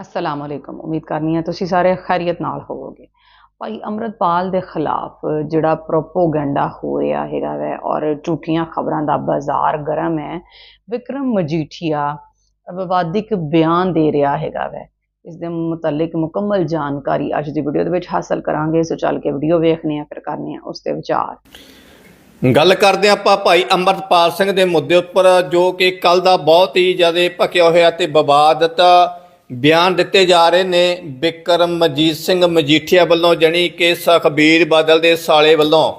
ਅਸਲਾਮ ਅਲੈਕੁਮ ਉਮੀਦ ਕਰਨੀ ਹੈ ਤੁਸੀਂ ਸਾਰੇ ਖੈਰੀਅਤ ਨਾਲ ਹੋਵੋਗੇ। ਭਾਈ ਅਮਰਤਪਾਲ ਦੇ ਖਿਲਾਫ ਜਿਹੜਾ ਪ੍ਰੋਪੋਗੈਂਡਾ ਹੋ ਰਿਹਾ ਹੈਗਾ ਵੈ ਔਰ ਝੂਠੀਆਂ ਖਬਰਾਂ ਦਾ ਬਾਜ਼ਾਰ ਗਰਮ ਹੈ, ਵਿਕਰਮ ਮਜੀਠੀਆ ਵਿਵਾਦਿਕ ਬਿਆਨ ਦੇ ਰਿਹਾ ਹੈਗਾ ਵੈ। ਇਸ ਦੇ ਮੁਤਲਕ ਮੁਕੰਮਲ ਜਾਣਕਾਰੀ ਅੱਜ ਦੀ ਵੀਡੀਓ ਦੇ ਵਿੱਚ ਹਾਸਲ ਕਰਾਂਗੇ, ਸੋ ਚੱਲ ਕੇ ਵੀਡੀਓ ਵੇਖਨੇ ਆ ਫਿਰ ਕਰਨੇ ਆ ਉਸ ਤੇ ਵਿਚਾਰ। ਗੱਲ ਕਰਦੇ ਹਾਂ ਆਪਾਂ ਭਾਈ ਅੰਮ੍ਰਿਤਪਾਲ ਸਿੰਘ ਦੇ ਮੁੱਦੇ ਉੱਪਰ, ਜੋ ਕਿ ਕੱਲ ਦਾ ਬਹੁਤ ਹੀ ਜ਼ਿਆਦਾ ਭਖਿਆ ਹੋਇਆ ਤੇ ਵਿਵਾਦਤ ਬਿਆਨ ਦਿੱਤੇ ਜਾ ਰਹੇ ਨੇ ਬਿਕਰਮ ਮਜੀਤ ਸਿੰਘ ਮਜੀਠੀਆ ਵੱਲੋਂ, ਜਣੀ ਕਿ ਸੁਖਬੀਰ ਬਾਦਲ ਦੇ ਸਾਲੇ ਵੱਲੋਂ।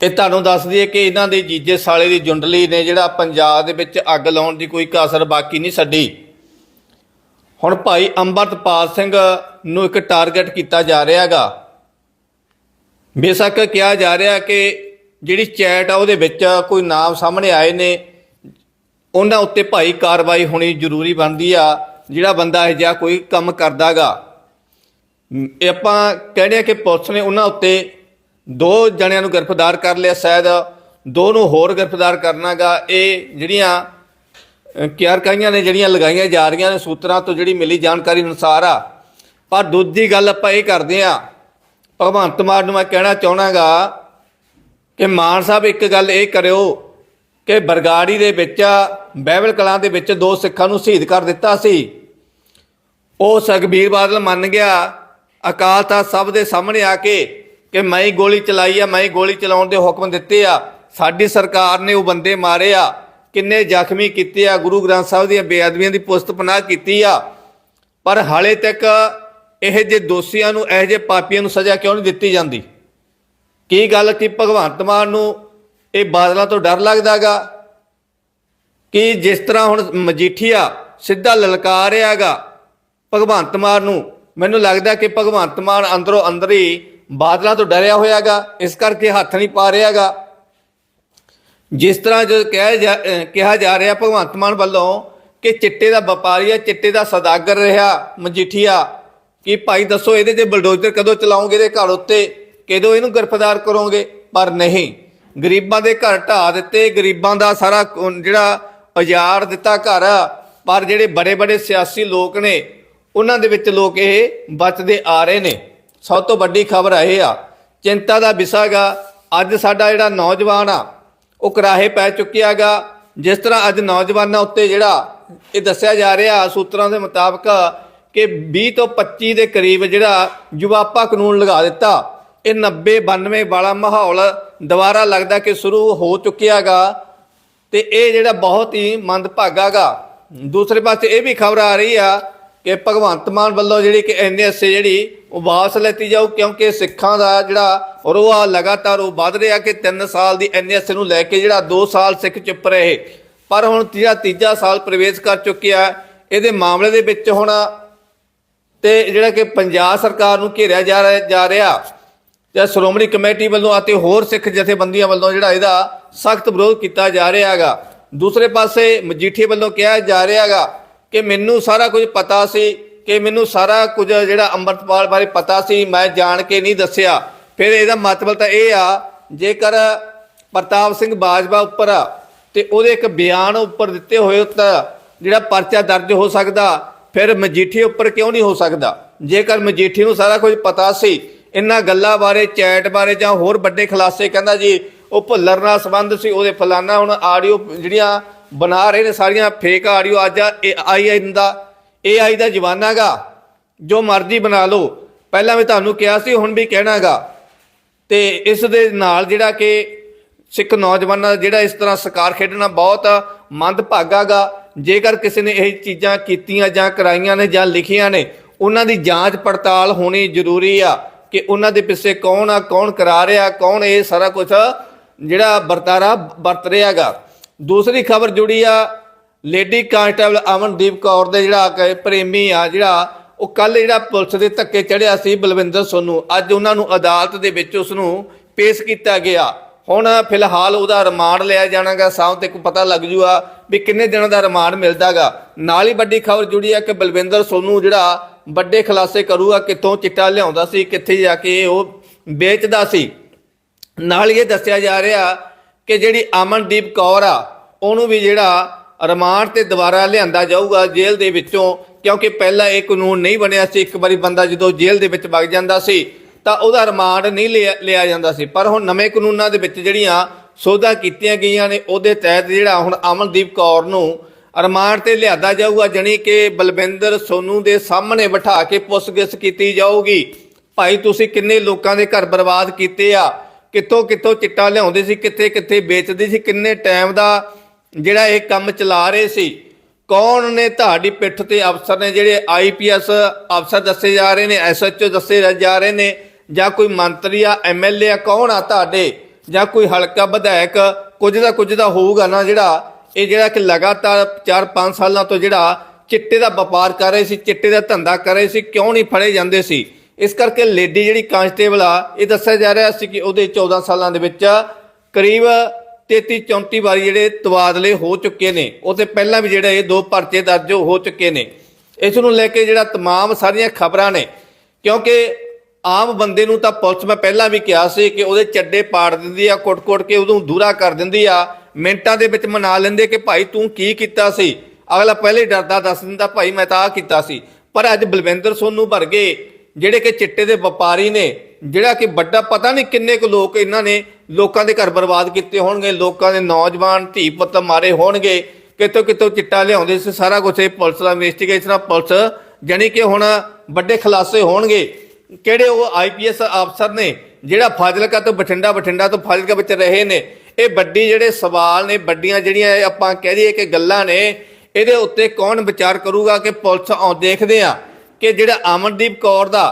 ਤੇ ਤੁਹਾਨੂੰ ਦੱਸ ਦਈਏ ਕਿ ਇਹਨਾਂ ਦੇ ਜੀਜੇ ਸਾਲੇ ਦੀ ਜੁੰਡਲੀ ਨੇ ਜਿਹੜਾ ਪੰਜਾਬ ਦੇ ਵਿੱਚ ਅੱਗ ਲਾਉਣ ਦੀ ਕੋਈ ਕਸਰ ਬਾਕੀ ਨਹੀਂ ਛੱਡੀ। ਹੁਣ ਭਾਈ ਅੰਮ੍ਰਿਤਪਾਲ ਸਿੰਘ ਨੂੰ ਇੱਕ ਟਾਰਗੇਟ ਕੀਤਾ ਜਾ ਰਿਹਾ ਹੈਗਾ। ਬੇਸ਼ੱਕ ਕਿਹਾ ਜਾ ਰਿਹਾ ਕਿ ਜਿਹੜੀ ਚੈਟ ਆ ਉਹਦੇ ਵਿੱਚ ਕੋਈ ਨਾਮ ਸਾਹਮਣੇ ਆਏ ਨੇ, ਉਹਨਾਂ ਉੱਤੇ ਭਾਈ ਕਾਰਵਾਈ ਹੋਣੀ ਜ਼ਰੂਰੀ ਬਣਦੀ ਆ। ਜਿਹੜਾ ਬੰਦਾ ਇਹ ਜਿਹਾ ਕੋਈ ਕੰਮ ਕਰਦਾਗਾ ਇਹ ਆਪਾਂ ਕਹਿੰਦੇ ਆ ਕਿ ਪੁਲਿਸ ਨੇ ਉਹਨਾਂ ਉੱਤੇ ਦੋ ਜਣਿਆਂ ਨੂੰ ਗ੍ਰਿਫਤਾਰ ਕਰ ਲਿਆ ਸ਼ਾਇਦ ਦੋ ਨੂੰ ਹੋਰ ਗ੍ਰਿਫਤਾਰ ਕਰਨਾਗਾ। ਇਹ ਜਿਹੜੀਆਂ ਅ, ਕਿਆਰਕਾਈਆਂ ਨੇ ਜਿਹੜੀਆਂ ਲਗਾਈਆਂ ਜਾ ਰਹੀਆਂ ਨੇ ਸੂਤਰਾਂ ਤੋਂ ਜਿਹੜੀ ਮਿਲੀ ਜਾਣਕਾਰੀ ਅਨੁਸਾਰ ਆ। ਪਰ ਦੂਜੀ ਗੱਲ ਆਪਾਂ ਇਹ ਕਰਦੇ ਆ ਭਗਵੰਤ ਮਾਨ ਨੂੰ ਮੈਂ ਕਹਿਣਾ ਚਾਹਣਾਗਾ ਕਿ ਮਾਨ ਸਾਹਿਬ ਇੱਕ ਗੱਲ ਇਹ ਕਰਿਓ ਕਿ ਬਰਗਾੜੀ ਦੇ ਵਿੱਚ ਬਹਿਬਲ ਕਲਾਂ ਦੇ ਵਿੱਚ ਦੋ ਸਿੱਖਾਂ ਨੂੰ ਸ਼ਹੀਦ ਕਰ ਦਿੱਤਾ ਸੀ। ਉਹ ਸੁਖਬੀਰ ਬਾਦਲ ਮੰਨ ਗਿਆ। ਅਕਾਲ ਤਖਤ ਸਭ ਦੇ ਸਾਹਮਣੇ ਆ ਕੇ ਕਿ ਮੈਂ ਹੀ ਗੋਲੀ ਚਲਾਈ ਆ, ਮੈਂ ਹੀ ਗੋਲੀ ਚਲਾਉਣ ਦੇ ਹੁਕਮ ਦਿੱਤੇ ਆ। ਸਾਡੀ ਸਰਕਾਰ ਨੇ ਉਹ ਬੰਦੇ ਮਾਰੇ ਆ। ਕਿੰਨੇ ਜ਼ਖਮੀ ਕੀਤੇ ਆ, ਗੁਰੂ ਗ੍ਰੰਥ ਸਾਹਿਬ ਦੀਆਂ ਬੇਅਦਬੀਆਂ ਦੀ ਪੁਸਤ ਪਨਾਹ ਕੀਤੀ ਆ। ਪਰ ਹਾਲੇ ਤੱਕ ਇਹ ਜੇ ਦੋਸ਼ੀਆਂ ਨੂੰ, ਇਹ ਜੇ ਪਾਪੀਆਂ ਨੂੰ ਸਜ਼ਾ ਕਿਉਂ ਨਹੀਂ ਦਿੱਤੀ ਜਾਂਦੀ? ਕੀ ਗੱਲ ਕਿ ਭਗਵੰਤ ਮਾਨ ਨੂੰ ਇਹ ਬਾਦਲਾਂ ਤੋਂ ਡਰ ਲੱਗਦਾਗਾ? ਕਿ ਜਿਸ ਤਰ੍ਹਾਂ ਹੁਣ ਮਜੀਠੀਆ ਸਿੱਧਾ ਲਲਕਾਰ ਰਿਹਾਗਾ? ਭਗਵੰਤ ਮਾਨ ਨੂੰ। ਮੈਨੂੰ ਲੱਗਦਾ ਕਿ ਭਗਵੰਤ ਮਾਨ ਅੰਦਰੋਂ ਅੰਦਰ ਹੀ ਬਾਦਲਾਂ ਤੋਂ ਡਰਿਆ ਹੋਇਆਗਾ, ਇਸ ਕਰਕੇ ਹੱਥ ਨਹੀਂ ਪਾ ਰਿਹਾਗਾ। ਜਿਸ ਤਰ੍ਹਾਂ ਜੋ ਕਿਹਾ ਜਾ- ਕਿਹਾ ਜਾ ਰਿਹਾ ਭਗਵੰਤ ਮਾਨ ਵੱਲੋਂ ਕਿ ਚਿੱਟੇ ਦਾ ਵਪਾਰੀ ਹੈ ਚਿੱਟੇ ਦਾ ਸੌਦਾਗਰ ਰਿਹਾ, ਮਜੀਠੀਆ। ਕਿ ਭਾਈ ਦੱਸੋ ਇਹਦੇ ਤੇ ਬਲਡੋਜ਼ਰ ਕਦੋਂ ਚਲਾਓਗੇ ਇਹਦੇ ਘਰ ਉੱਤੇ? ਕਦੋਂ ਇਹਨੂੰ ਗ੍ਰਿਫਤਾਰ ਕਰੋਗੇ? ਪਰ ਨਹੀਂ। ਗਰੀਬਾਂ ਦੇ ਘਰ ਢਾ ਦਿੱਤੇ, ਗਰੀਬਾਂ ਦਾ ਸਾਰਾ ਜਿਹੜਾ ਉਜਾੜ ਦਿੱਤਾ ਘਰ ਪਰ ਜਿਹੜੇ ਬੜੇ ਬੜੇ ਸਿਆਸੀ ਲੋਕ ਨੇ ਉਹਨਾਂ ਦੇ ਵਿੱਚ ਲੋਕ ਇਹ ਬਚਦੇ ਆ ਰਹੇ ਨੇ। ਸਭ ਤੋਂ ਵੱਡੀ ਖਬਰ ਇਹ ਆ, ਚਿੰਤਾ ਦਾ ਵਿਸ਼ਾਗਾ ਅੱਜ ਸਾਡਾ ਜਿਹੜਾ ਨੌਜਵਾਨ ਆ, ਉਹ ਕਰਾਹੇ ਪੈ ਚੁੱਕਿਆਗਾ ਜਿਸ ਤਰ੍ਹਾਂ ਅੱਜ ਨੌਜਵਾਨਾਂ ਉੱਤੇ ਜਿਹੜਾ ਇਹ ਦੱਸਿਆ ਜਾ ਰਿਹਾ ਸੂਤਰਾਂ ਦੇ ਮੁਤਾਬਕ ਕਿ 20 ਤੋਂ 25 ਦੇ ਕਰੀਬ ਜਿਹੜਾ ਜੁਵਾਪਾ ਕਾਨੂੰਨ ਲਗਾ ਦਿੱਤਾ, ਇਹ 90 92 ਵਾਲਾ ਮਾਹੌਲ ਦੁਬਾਰਾ ਲੱਗਦਾ ਕਿ ਸ਼ੁਰੂ ਹੋ ਚੁੱਕਿਆਗਾ ਤੇ ਇਹ ਜਿਹੜਾ ਬਹੁਤ ਹੀ ਮੰਦਭਾਗਾਗਾ ਦੂਸਰੇ ਪਾਸੇ ਇਹ ਵੀ ਖਬਰ ਆ ਰਹੀ ਆ ਕਿ ਭਗਵੰਤ ਮਾਨ ਵੱਲੋਂ ਜਿਹੜੀ ਕਿ ਐਨਐਸਏ ਜਿਹੜੀ ਉਹ ਵਾਪਸ ਲੈਤੀ ਜਾਊ, ਕਿਉਂਕਿ ਸਿੱਖਾਂ ਦਾ ਜਿਹੜਾ ਰੋਹ ਆ ਲਗਾਤਾਰ ਉਹ ਵੱਧ ਰਿਹਾ ਕਿ 3 ਸਾਲ ਦੀ ਐਨਐਸਏ ਨੂੰ ਲੈ ਕੇ ਜਿਹੜਾ 2 ਸਾਲ ਸਿੱਖ ਚੁੱਪ ਰਹੇ। ਪਰ ਹੁਣ ਜਿਹੜਾ ਤੀਜਾ ਸਾਲ ਪ੍ਰਵੇਸ਼ ਕਰ ਚੁੱਕਿਆ ਇਹਦੇ ਮਾਮਲੇ ਦੇ ਵਿੱਚ ਹੁਣ ਤੇ ਜਿਹੜਾ ਕਿ ਪੰਜਾਬ ਸਰਕਾਰ ਨੂੰ ਘੇਰਿਆ ਜਾ ਰਿਹਾ ਜਾ ਰਿਹਾ ਜਾਂ ਸ਼੍ਰੋਮਣੀ ਕਮੇਟੀ ਵੱਲੋਂ ਅਤੇ ਹੋਰ ਸਿੱਖ ਜਥੇਬੰਦੀਆਂ ਵੱਲੋਂ ਜਿਹੜਾ ਇਹਦਾ ਸਖਤ ਵਿਰੋਧ ਕੀਤਾ ਜਾ ਰਿਹਾ ਹੈਗਾ। ਦੂਸਰੇ ਪਾਸੇ ਮਜੀਠੀ ਵੱਲੋਂ ਕਿਹਾ ਜਾ ਰਿਹਾ ਹੈਗਾ ਕਿ ਮੈਨੂੰ ਸਾਰਾ ਕੁਝ ਪਤਾ ਸੀ ਕਿ ਮੈਨੂੰ ਸਾਰਾ ਕੁਝ ਜਿਹੜਾ ਅੰਮ੍ਰਿਤਪਾਲ ਬਾਰੇ ਪਤਾ ਸੀ ਮੈਂ ਜਾਣ ਕੇ ਨਹੀਂ ਦੱਸਿਆ। ਫਿਰ ਇਹਦਾ ਮਤਲਬ ਤਾਂ ਇਹ ਆ ਜੇਕਰ ਪ੍ਰਤਾਪ ਸਿੰਘ ਬਾਜਵਾ ਉੱਪਰ ਆ, ਤੇ ਉਹਦੇ ਇੱਕ ਬਿਆਨ ਉੱਪਰ ਦਿੱਤੇ ਹੋਏ ਤਾਂ ਜਿਹੜਾ ਪਰਚਾ ਦਰਜ ਹੋ ਸਕਦਾ ਫਿਰ ਮਜੀਠੀ ਉੱਪਰ ਕਿਉਂ ਨਹੀਂ ਹੋ ਸਕਦਾ? ਜੇਕਰ ਮਜੀਠੀ ਨੂੰ ਸਾਰਾ ਕੁਝ ਪਤਾ ਸੀ ਇਹਨਾਂ ਗੱਲਾਂ ਬਾਰੇ ਚੈਟ ਬਾਰੇ ਜਾਂ ਹੋਰ ਵੱਡੇ ਖੁਲਾਸੇ ਕਹਿੰਦਾ ਜੀ ਉਹ ਭੁੱਲਰ ਨਾਲ ਸੰਬੰਧ ਸੀ ਉਹਦੇ ਫਲਾਨਾ ਹੁਣ ਆਡੀਓ ਜਿਹੜੀਆਂ ਬਣਾ ਰਹੇ ਨੇ ਸਾਰੀਆਂ ਫੇਕ ਆਡੀਓ ਅੱਜ ਆਈ ਆਈ ਦਾ AI ਦਾ ਜਵਾਨਾਗਾ ਜੋ ਮਰਜ਼ੀ ਬਣਾ ਲਓ। ਪਹਿਲਾਂ ਵੀ ਤੁਹਾਨੂੰ ਕਿਹਾ ਸੀ, ਹੁਣ ਵੀ ਕਹਿਣਾਗਾ ਤੇ ਇਸ ਦੇ ਨਾਲ ਜਿਹੜਾ ਕਿ ਸਿੱਖ ਨੌਜਵਾਨਾਂ ਦਾ ਜਿਹੜਾ ਇਸ ਤਰ੍ਹਾਂ ਸਕਾਰ ਖੇਡਣਾ ਬਹੁਤ ਮੰਦਭਾਗਾਗਾ ਜੇਕਰ ਕਿਸੇ ਨੇ ਇਹ ਚੀਜ਼ਾਂ ਕੀਤੀਆਂ ਜਾਂ ਕਰਾਈਆਂ ਨੇ ਜਾਂ ਲਿਖੀਆਂ ਨੇ, ਉਹਨਾਂ ਦੀ ਜਾਂਚ ਪੜਤਾਲ ਹੋਣੀ ਜ਼ਰੂਰੀ ਆ ਕਿ ਉਹਨਾਂ ਦੇ ਪਿੱਛੇ ਕੌਣ ਆ, ਕੌਣ ਕਰਾ ਰਿਹਾ, ਕੌਣ ਇਹ ਸਾਰਾ ਕੁਝ ਜਿਹੜਾ ਵਰਤਾਰਾ ਵਰਤ ਰਿਹਾਗਾ ਦੂਸਰੀ ਖਬਰ ਜੁੜੀ ਆ, ਲੇਡੀ ਕਾਂਸਟੇਬਲ ਅਮਨਦੀਪ ਕੌਰ ਦੇ ਜਿਹੜਾ ਕਿ ਪ੍ਰੇਮੀ ਆ, ਜਿਹੜਾ ਉਹ ਕੱਲ ਜਿਹੜਾ ਪੁਲਿਸ ਦੇ ਧੱਕੇ ਚੜਿਆ ਸੀ ਬਲਵਿੰਦਰ ਸੋਨੂ। ਅੱਜ ਉਹਨਾਂ ਨੂੰ ਅਦਾਲਤ ਦੇ ਵਿੱਚ ਉਸ ਨੂੰ ਪੇਸ਼ ਕੀਤਾ ਗਿਆ। ਹੁਣ ਫਿਲਹਾਲ ਉਹਦਾ ਰਿਮਾਂਡ ਲਿਆ ਜਾਣਾਗਾ ਸਾਹ ਤੇ ਕੋਈ ਪਤਾ ਲੱਗ ਜੂਗਾ ਵੀ ਕਿੰਨੇ ਦਿਨਾਂ ਦਾ ਰਿਮਾਂਡ ਮਿਲਦਾਗਾ। ਨਾਲ ਹੀ ਵੱਡੀ ਖਬਰ ਜੁੜੀ ਆ ਕਿ ਬਲਵਿੰਦਰ ਸੋਨੂ ਜਿਹੜਾ ਵੱਡੇ ਖੁਲਾਸੇ ਕਰੂਗਾ, ਕਿੱਥੋਂ ਚਿੱਟਾ ਲਿਆਉਂਦਾ ਸੀ, ਕਿੱਥੇ ਜਾ ਕੇ ਉਹ ਵੇਚਦਾ ਸੀ। ਨਾਲ ਹੀ ਇਹ ਦੱਸਿਆ ਜਾ ਰਿਹਾ ਕਿ ਜਿਹੜੀ ਅਮਨਦੀਪ ਕੌਰ ਆ, ਉਹਨੂੰ ਵੀ ਜਿਹੜਾ ਰਿਮਾਂਡ ਤੇ ਦੁਬਾਰਾ ਲਿਆਂਦਾ ਜਾਊਗਾ ਜੇਲ੍ਹ ਦੇ ਵਿੱਚੋਂ, ਕਿਉਂਕਿ ਪਹਿਲਾਂ ਇਹ ਕਾਨੂੰਨ ਨਹੀਂ ਬਣਿਆ ਸੀ। ਇੱਕ ਵਾਰੀ ਬੰਦਾ ਜਦੋਂ ਜੇਲ੍ਹ ਦੇ ਵਿੱਚ ਵਗ ਜਾਂਦਾ ਸੀ, ਤਾਂ ਉਹਦਾ ਰਿਮਾਂਡ ਨਹੀਂ ਲਿਆ ਲਿਆ ਜਾਂਦਾ ਸੀ। ਪਰ ਹੁਣ ਨਵੇਂ ਕਾਨੂੰਨਾਂ ਦੇ ਵਿੱਚ ਜਿਹੜੀਆਂ ਸੋਧਾਂ ਕੀਤੀਆਂ ਗਈਆਂ ਨੇ, ਉਹਦੇ ਤਹਿਤ ਜਿਹੜਾ ਹੁਣ ਅਮਨਦੀਪ ਕੌਰ ਨੂੰ ਰਿਮਾਂਡ ਤੇ ਲਿਆਦਾ ਜਾਊਗਾ, ਜਣੀ ਕਿ ਬਲਵਿੰਦਰ ਸੋਨੂ ਦੇ ਸਾਹਮਣੇ ਬਿਠਾ ਕੇ ਪੁੱਛਗਿੱਛ ਕੀਤੀ ਜਾਊਗੀ। ਭਾਈ, ਤੁਸੀਂ ਕਿੰਨੇ ਲੋਕਾਂ ਦੇ ਘਰ ਬਰਬਾਦ ਕੀਤੇ ਆ? ਕਿੱਥੋਂ ਕਿੱਥੋਂ ਚਿੱਟਾ ਲਿਆਉਂਦੇ ਸੀ, ਕਿੱਥੇ ਕਿੱਥੇ ਵੇਚਦੇ ਸੀ, ਕਿੰਨੇ ਟਾਈਮ ਦਾ ਜਿਹੜਾ ਇਹ ਕੰਮ ਚਲਾ ਰਹੇ ਸੀ। ਕੌਣ ਨੇ ਤੁਹਾਡੀ ਪਿੱਠ ਤੇ ਅਫਸਰ ਨੇ, ਜਿਹੜੇ ਆਈਪੀਐਸ ਅਫਸਰ ਦੱਸੇ ਜਾ ਰਹੇ ਨੇ ਐਸਐਚਓ ਦੱਸੇ ਜਾ ਰਹੇ ਨੇ, ਜਾਂ ਕੋਈ ਮੰਤਰੀ ਆ ਐਮਐਲਏ ਆ, ਕੌਣ ਆ ਤੁਹਾਡੇ? ਜਾਂ ਕੋਈ ਹਲਕਾ ਵਿਧਾਇਕ, ਕੁਝ ਦਾ ਕੁਝ ਦਾ ਹੋਊਗਾ ਨਾ ਜਿਹੜਾ, ਇਹ ਜਿਹੜਾ ਕਿ ਲਗਾਤਾਰ 4-5 ਸਾਲਾਂ ਤੋਂ ਜਿਹੜਾ ਚਿੱਟੇ ਦਾ ਵਪਾਰ ਕਰ ਰਹੇ ਸੀ, ਚਿੱਟੇ ਦਾ ਧੰਦਾ ਕਰ ਰਹੇ ਸੀ, ਕਿਉਂ ਨਹੀਂ ਫੜੇ ਜਾਂਦੇ ਸੀ? ਇਸ ਕਰਕੇ ਲੇਡੀ ਜਿਹੜੀ ਕਾਂਸਟੇਬਲ ਆ ਇਹ ਦੱਸਿਆ ਜਾ ਰਿਹਾ ਸੀ ਕਿ ਉਹਦੇ 14 ਸਾਲਾਂ ਦੇ ਵਿੱਚ ਕਰੀਬ 33 34 ਵਾਰੀ ਜਿਹੜੇ ਤਬਾਦਲੇ ਹੋ ਚੁੱਕੇ ਨੇ ਉਹ ਤੇ ਪਹਿਲਾਂ ਵੀ ਜਿਹੜੇ ਇਹ ਦੋ ਪਰਚੇ ਦਰਜ ਹੋ ਚੁੱਕੇ ਨੇ ਇਸ ਨੂੰ ਲੈ ਕੇ ਜਿਹੜਾ तमाम ਸਾਰੀਆਂ ਖਬਰਾਂ ਨੇ ਕਿਉਂਕਿ ਆਮ ਬੰਦੇ ਨੂੰ ਤਾਂ ਪੁਲਿਸ ਮੈਂ ਪਹਿਲਾਂ ਵੀ ਕਿਹਾ ਸੀ ਕਿ ਉਹਦੇ ਚੱਡੇ ਪਾੜ ਦਿੰਦੀ ਆ ਕੁੱਟ-ਕੁੱਟ ਕੇ ਉਹਨੂੰ ਦੂਰਾ ਕਰ ਦਿੰਦੀ ਆ ਮਿੰਟਾਂ ਦੇ ਵਿੱਚ ਮਨਾ ਲੈਂਦੇ ਕਿ ਭਾਈ ਤੂੰ ਕੀ ਕੀਤਾ ਸੀ ਅਗਲਾ ਪਹਿਲੇ ਹੀ ਡਰਦਾ ਦੱਸ ਦਿੰਦਾ ਭਾਈ ਮੈਂ ਤਾਂ ਆ ਕੀਤਾ ਸੀ ਪਰ ਅੱਜ ਬਲਵਿੰਦਰ ਸੋਨੂ ਵਰਗੇ ਜਿਹੜੇ ਕਿ ਚਿੱਟੇ ਦੇ ਵਪਾਰੀ ਨੇ, ਜਿਹੜਾ ਕਿ ਵੱਡਾ ਪਤਾ ਨਹੀਂ ਕਿੰਨੇ ਕੁ ਲੋਕ ਇਹਨਾਂ ਨੇ ਲੋਕਾਂ ਦੇ ਘਰ ਬਰਬਾਦ ਕੀਤੇ ਹੋਣਗੇ, ਲੋਕਾਂ ਦੇ ਨੌਜਵਾਨ ਧੀ ਪੁੱਤ ਮਾਰੇ ਹੋਣਗੇ ਕਿਤੋਂ ਕਿਤੋਂ ਚਿੱਟਾ ਲਿਆਉਂਦੇ ਸੀ, ਸਾਰਾ ਕੁਝ ਇਹ ਪੁਲਿਸ ਦਾ ਇਨਵੈਸਟੀਗੇਸ਼ਨ ਆ, ਪੁਲਿਸ ਜਾਣੀ ਕਿ ਹੁਣ ਵੱਡੇ ਖੁਲਾਸੇ ਹੋਣਗੇ। ਕਿਹੜੇ ਉਹ ਆਈਪੀਐਸ ਅਫਸਰ ਨੇ, ਜਿਹੜਾ ਫਾਜ਼ਿਲਕਾ ਤੋਂ ਬਠਿੰਡਾ ਬਠਿੰਡਾ ਤੋਂ ਫਾਜ਼ਿਲਕਾ ਵਿੱਚ ਰਹੇ ਨੇ, ਇਹ ਵੱਡੀ ਜਿਹੜੇ ਸਵਾਲ ਨੇ, ਵੱਡੀਆਂ ਜਿਹੜੀਆਂ ਇਹ ਆਪਾਂ ਕਹਿ ਦਈਏ ਕਿ ਗੱਲਾਂ ਨੇ, ਇਹਦੇ ਉੱਤੇ ਕੌਣ ਵਿਚਾਰ ਕਰੂਗਾ ਕਿ ਪੁਲਿਸ ਆਉ ਦੇਖਦੇ ਆ। ਕਿ ਜਿਹੜਾ ਅਮਨਦੀਪ ਕੌਰ ਦਾ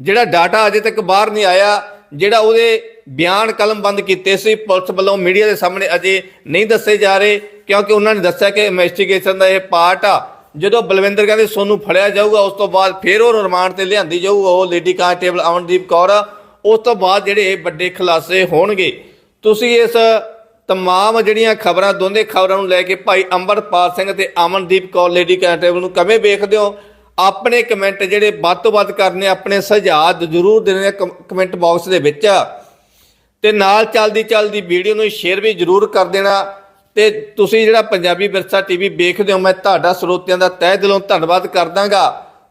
ਜਿਹੜਾ ਡਾਟਾ ਅਜੇ ਤੱਕ ਬਾਹਰ ਨਹੀਂ ਆਇਆ, ਜਿਹੜਾ ਉਹਦੇ ਬਿਆਨ ਕਲਮਬੰਦ ਕੀਤੇ ਸੀ, ਪੁਲਿਸ ਵੱਲੋਂ ਮੀਡੀਆ ਦੇ ਸਾਹਮਣੇ ਅਜੇ ਨਹੀਂ ਦੱਸੇ ਜਾ ਰਹੇ, ਕਿਉਂਕਿ ਉਹਨਾਂ ਨੇ ਦੱਸਿਆ ਕਿ ਇਨਵੈਸਟੀਗੇਸ਼ਨ ਦਾ ਇਹ ਪਾਰਟ ਆ। ਜਦੋਂ ਬਲਵਿੰਦਰ ਕਹਿੰਦੇ ਸੋਨੂੰ ਫੜਿਆ ਜਾਊਗਾ, ਉਸ ਤੋਂ ਬਾਅਦ ਫੇਰ ਉਹ ਰਿਮਾਂਡ ਤੇ ਲਿਆਂਦੀ ਜਾਊਗਾ, ਉਹ ਲੇਡੀ ਕਾਂਸਟੇਬਲ ਅਮਨਦੀਪ ਕੌਰ ਉਸ ਤੋਂ ਬਾਅਦ ਜਿਹੜੇ ਇਹ ਵੱਡੇ ਖੁਲਾਸੇ ਹੋਣਗੇ। ਤੁਸੀਂ ਇਸ ਤਮਾਮ ਜਿਹੜੀਆਂ ਖਬਰਾਂ ਦੋਨੇ ਖਬਰਾਂ ਨੂੰ ਲੈ ਕੇ ਭਾਈ ਅੰਮ੍ਰਿਤਪਾਲ ਸਿੰਘ ਤੇ ਅਮਨਦੀਪ ਕੌਰ ਲੇਡੀ ਕਾਂਸਟੇਬਲ ਨੂੰ ਕਿਵੇਂ ਵੇਖਦੇ ਹੋ? ਆਪਣੇ ਕਮੈਂਟ ਜਿਹੜੇ ਵੱਧ ਤੋਂ ਵੱਧ ਕਰਨੇ, ਆਪਣੇ ਸੁਝਾਅ ਜ਼ਰੂਰ ਦੇਣੇ ਕਮੈਂਟ ਬਾਕਸ ਦੇ ਵਿੱਚ। ਤੇ ਨਾਲ ਚੱਲਦੀ ਚੱਲਦੀ ਵੀਡੀਓ ਨੂੰ ਸ਼ੇਅਰ ਵੀ ਜ਼ਰੂਰ ਕਰ ਦੇਣਾ। ਤੇ ਤੁਸੀਂ ਜਿਹੜਾ ਪੰਜਾਬੀ ਵਿਰਸਾ ਟੀਵੀ ਵੇਖਦੇ ਹੋ, ਮੈਂ ਤੁਹਾਡਾ ਸਰੋਤਿਆਂ ਦਾ ਤਹਿ ਦਿਲੋਂ ਧੰਨਵਾਦ ਕਰਦਾਗਾ।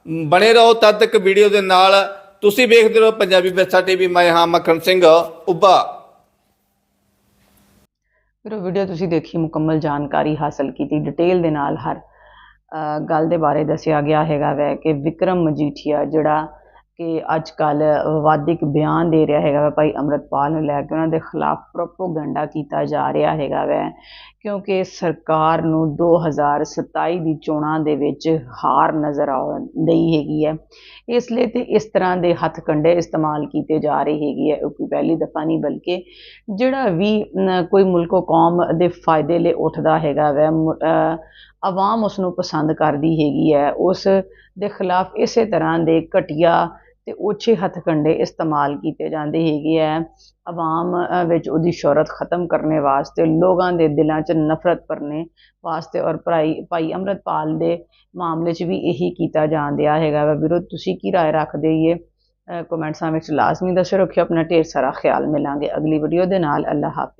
ਬਣੇ ਰਹੋ ਤਦ ਤੱਕ ਵੀਡੀਓ ਦੇ ਨਾਲ। ਤੁਸੀਂ ਵੇਖਦੇ ਰਹੋ ਪੰਜਾਬੀ ਵਿਰਸਾ ਟੀਵੀ, ਮੈਂ ਹਾਂ ਮੱਖਣ ਸਿੰਘ ਉੱਭਾ। ਫਿਰ ਵੀਡੀਓ ਤੁਸੀਂ ਦੇਖੀ, ਮੁਕੰਮਲ ਜਾਣਕਾਰੀ ਹਾਸਲ ਕੀਤੀ, ਡਿਟੇਲ ਦੇ ਨਾਲ ਹਰ ਗੱਲ ਦੇ ਬਾਰੇ ਦੱਸਿਆ ਗਿਆ ਹੈਗਾ ਵੈ ਕਿ ਵਿਕਰਮ ਮਜੀਠੀਆ ਜਿਹੜਾ ਕਿ ਅੱਜ ਕੱਲ ਵਾਧਿਕ ਬਿਆਨ ਦੇ ਰਿਹਾ ਹੈਗਾ ਵਾ ਭਾਈ ਅੰਮ੍ਰਿਤਪਾਲ ਨੂੰ ਲੈ ਕੇ। ਉਹਨਾਂ ਦੇ ਖਿਲਾਫ ਪ੍ਰੋਪੋਗੰਡਾ ਕੀਤਾ ਜਾ ਰਿਹਾ ਹੈਗਾ ਵੈ ਕਿਉਂਕਿ ਸਰਕਾਰ ਨੂੰ 2027 ਦੀ ਚੋਣਾਂ ਦੇ ਵਿੱਚ ਹਾਰ ਨਜ਼ਰ ਆਉਂਦੀ ਹੈਗੀ ਹੈ। ਇਸ ਲਈ ਤੇ ਇਸ ਤਰ੍ਹਾਂ ਦੇ ਹੱਥ ਹੱਥਕੰਡੇ ਇਸਤੇਮਾਲ ਕੀਤੇ ਜਾ ਰਹੇ ਹੈਗੇ ਹੈ, ਉਹ ਕੋਈ ਪਹਿਲੀ ਦਫਾ ਨਹੀਂ, ਬਲਕਿ ਜਿਹੜਾ ਵੀ ਕੋਈ ਮੁਲਕੋ ਕੌਮ ਦੇ ਫਾਇਦੇ ਲਈ ਉੱਠਦਾ ਹੈਗਾ ਵੈ ਆਵਾਮ ਉਸ ਨੂੰ ਪਸੰਦ ਕਰਦੀ ਹੈਗੀ ਹੈ, ਉਸ ਦੇ ਖਿਲਾਫ ਇਸੇ ਤਰ੍ਹਾਂ ਦੇ ਘਟੀਆ ਤੇ ਹੱਥ ਹੱਥਕੰਡੇ ਇਸਤੇਮਾਲ ਕੀਤੇ ਜਾਂਦੇ ਹੈਗੇ ਹੈ ਆਵਾਮ ਵਿੱਚ ਉਹਦੀ ਸ਼ੋਹਰਤ ਖਤਮ ਕਰਨੇ ਵਾਸਤੇ, ਲੋਕਾਂ ਦੇ ਦਿਲਾਂ 'ਚ ਨਫ਼ਰਤ ਭਰਨੇ ਵਾਸਤੇ ਔਰ ਭਾਈ ਭਾਈ ਅੰਮ੍ਰਿਤਪਾਲ ਦੇ ਮਾਮਲੇ 'ਚ ਵੀ ਇਹੀ ਕੀਤਾ ਜਾਂਦਿਆ ਹੈਗਾ ਵਾ। ਵੀਰੋ ਤੁਸੀਂ ਕੀ ਰਾਏ ਰੱਖਦੇ ਹੋ ਕਮੈਂਟਸਾਂ ਵਿੱਚ ਲਾਜ਼ਮੀ ਦੱਸੋ ਰੱਖਿਓ, ਆਪਣਾ ਢੇਰ ਸਾਰਾ ਖਿਆਲ ਮਿਲਾਂਗੇ। ਅਗਲੀ ਵੀਡੀਓ ਦੇ ਨਾਲ ਅੱਲਾ ਹਾਫਿਜ਼।